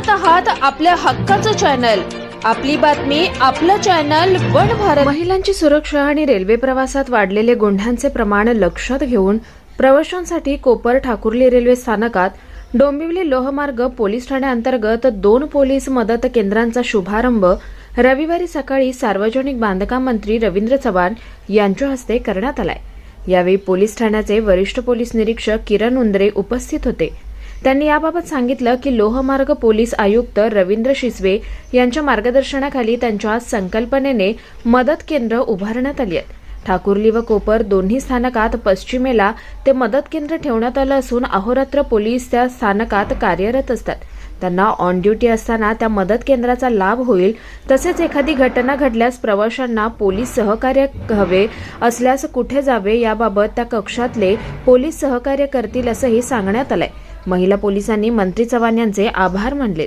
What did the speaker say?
पाहत आहात आपल्या हक्काचं चॅनल. आपली बातमी आपलं चॅनल वन भारत. महिलांची सुरक्षा आणि रेल्वे प्रवासात वाढलेले गुंढ्यांचे प्रमाण लक्षात घेऊन प्रवाशांसाठी कोपर ठाकुर्ली रेल्वे स्थानकात डोंबिवली लोहमार्ग पोलीस ठाण्याअंतर्गत दोन पोलीस मदत केंद्रांचा शुभारंभ रविवारी सकाळी सार्वजनिक बांधकाम मंत्री रवींद्र चव्हाण यांच्या हस्ते करण्यात आलाय. यावेळी पोलीस ठाण्याचे वरिष्ठ पोलीस निरीक्षक किरण उंदरे उपस्थित होते. त्यांनी याबाबत सांगितलं की लोहमार्ग पोलीस आयुक्त रवींद्र शिसवे यांच्या मार्गदर्शनाखाली त्यांच्या संकल्पनेने मदत केंद्र उभारण्यात आली आहेत. ठाकुर्ली व कोपर दोन्ही स्थानकात पश्चिमेला ते मदत केंद्र ठेवण्यात आलं असून अहोरात्र पोलीस त्या स्थानकात कार्यरत असतात. त्यांना ऑन ड्युटी असताना त्या मदत केंद्राचा लाभ होईल तसेच एखादी घटना घडल्यास प्रवाशांना पोलीस सहकार्य हवे असल्यास कुठे जावे याबाबत त्या कक्षातले पोलीस सहकार्य करतील असंही सांगण्यात आलंय. महिला पोलिसांनी मंत्री चव्हाण यांचे आभार मानले.